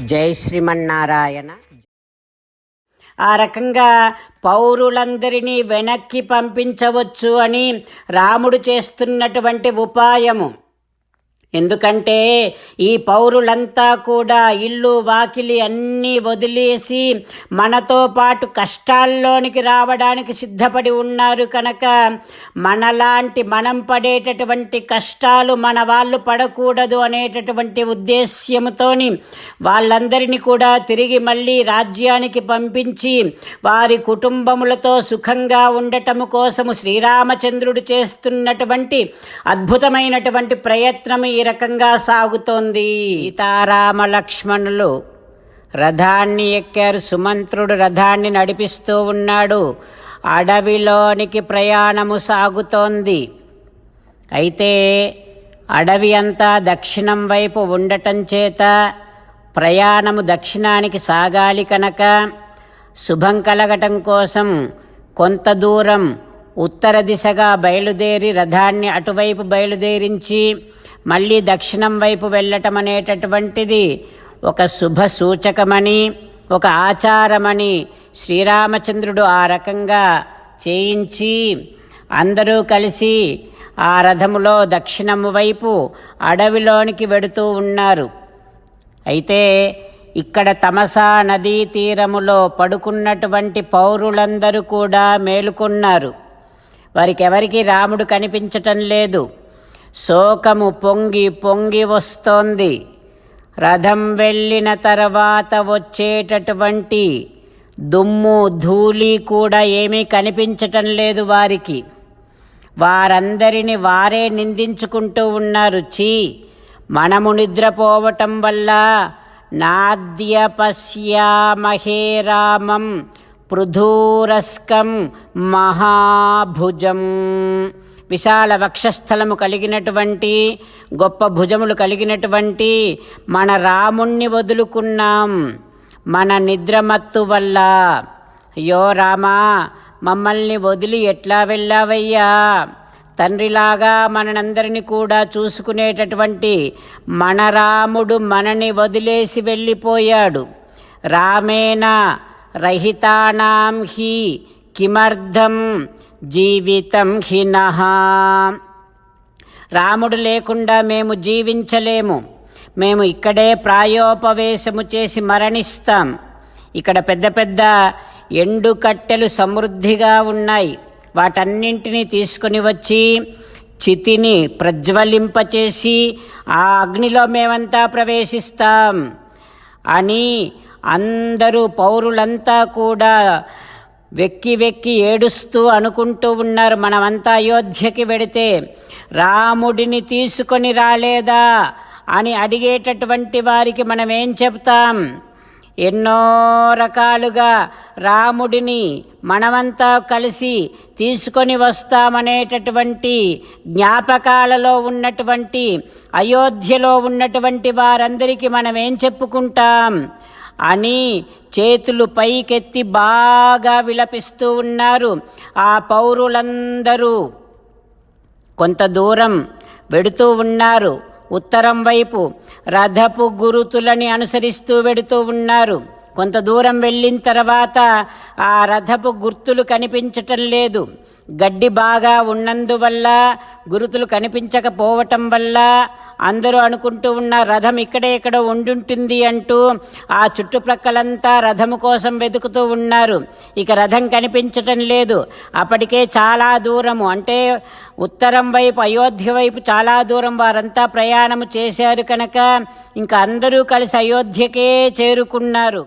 జై శ్రీమన్నారాయణ. ఆ రకంగా పౌరులందరినీ వెనక్కి పంపించవచ్చు అని రాముడు చేస్తున్నటువంటి ఉపాయము. ఎందుకంటే ఈ పౌరులంతా కూడా ఇల్లు వాకిలి అన్నీ వదిలేసి మనతో పాటు కష్టాల్లోనికి రావడానికి సిద్ధపడి ఉన్నారు కనుక మనలాంటి మనం పడేటటువంటి కష్టాలు మన వాళ్ళు పడకూడదు అనేటటువంటి ఉద్దేశ్యంతోని వాళ్ళందరినీ కూడా తిరిగి మళ్ళీ రాజ్యానికి పంపించి వారి కుటుంబములతో సుఖంగా ఉండటము కోసము శ్రీరామచంద్రుడు చేస్తున్నటువంటి అద్భుతమైనటువంటి ప్రయత్నము ఈ రకంగా సాగుతోంది. సీతారామ లక్ష్మణులు రథాన్ని ఎక్కారు. సుమంత్రుడు రథాన్ని నడిపిస్తూ ఉన్నాడు. అడవిలోనికి ప్రయాణము సాగుతోంది. అయితే అడవి అంతా దక్షిణం వైపు ఉండటం చేత ప్రయాణము దక్షిణానికి సాగాలి కనుక శుభం కలగటం కోసం కొంత దూరం ఉత్తర దిశగా బయలుదేరి రథాన్ని అటువైపు బయలుదేరించి మళ్ళీ దక్షిణం వైపు వెళ్ళటం అనేటటువంటిది ఒక శుభ సూచకమని ఒక ఆచారమని శ్రీరామచంద్రుడు ఆ రకంగా చేయించి అందరూ కలిసి ఆ రథములో దక్షిణము వైపు అడవిలోనికి వెడుతూ ఉన్నారు. అయితే ఇక్కడ తమసా నదీ తీరములో పడుకున్నటువంటి పౌరులందరూ కూడా మేలుకున్నారు. వారికెవరికి రాముడు కనిపించటం లేదు. శోకము పొంగి పొంగి వస్తోంది. రథం వెళ్ళిన తర్వాత వచ్చేటటువంటి దుమ్ము ధూళి కూడా ఏమీ కనిపించటం లేదు వారికి. వారందరిని వారే నిందించుకుంటూ ఉన్నారు. చీ మనము నిద్రపోవటం వల్ల నాద్య పశ్యామహే రామం పృథూరస్కం మహాభుజం. విశాల వక్షస్థలము కలిగినటువంటి గొప్ప భుజములు కలిగినటువంటి మన రాముణ్ణి వదులుకున్నాం. మన నిద్రమత్తు వల్ల. అయ్యో రామా మమ్మల్ని వదిలి ఎట్లా వెళ్ళావయ్యా? తండ్రిలాగా మనందరిని కూడా చూసుకునేటటువంటి మన రాముడు మనని వదిలేసి వెళ్ళిపోయాడు. రామేణ రహితానాం హి కిమర్థం. జీవితం హినః రాముడు లేకుండా మేము జీవించలేము. మేము ఇక్కడే ప్రాయోపవేశము చేసి మరణిస్తాం. ఇక్కడ పెద్ద పెద్ద ఎండు కట్టెలు సమృద్ధిగా ఉన్నాయి. వాటన్నింటినీ తీసుకుని వచ్చి చితిని ప్రజ్వలింపచేసి ఆ అగ్నిలో మేమంతా ప్రవేశిస్తాం. అని అందరూ పౌరులంతా కూడా వెక్కి వెక్కి ఏడుస్తూ అనుకుంటూ ఉన్నారు మనమంతా అయోధ్యకి వెడితే. రాముడిని తీసుకొని రాలేదా అని అడిగేటటువంటి వారికి మనం ఏం చెప్తాం? ఎన్నో రకాలుగా రాముడిని మనమంతా కలిసి తీసుకొని వస్తామనేటటువంటి జ్ఞాపకాలలో ఉన్నటువంటి అయోధ్యలో ఉన్నటువంటి వారందరికీ మనం ఏం చెప్పుకుంటాం? అని చేతులు పైకెత్తి బాగా విలపిస్తూ ఉన్నారు ఆ పౌరులందరూ. కొంత దూరం వెడుతూ ఉన్నారు. ఉత్తరం వైపు రథపు గురుతులని అనుసరిస్తూ వెడుతూ ఉన్నారు. కొంత దూరం వెళ్ళిన తర్వాత ఆ రథపు గుర్తులు కనిపించటం లేదు. గడ్డి బాగా ఉన్నందువల్ల గురుతులు కనిపించకపోవటం వల్ల అందరూ అనుకుంటూ ఉన్న రథం ఇక్కడే ఇక్కడ ఉండుంటుంది అంటూ ఆ చుట్టుప్రక్కలంతా రథము కోసం వెతుకుతూ ఉన్నారు. ఇక రథం కనిపించటం లేదు. అప్పటికే చాలా దూరము. అంటే ఉత్తరం వైపు అయోధ్య వైపు చాలా దూరం వారంతా ప్రయాణము చేశారు కనుక ఇంకా అందరూ కలిసి అయోధ్యకే చేరుకున్నారు.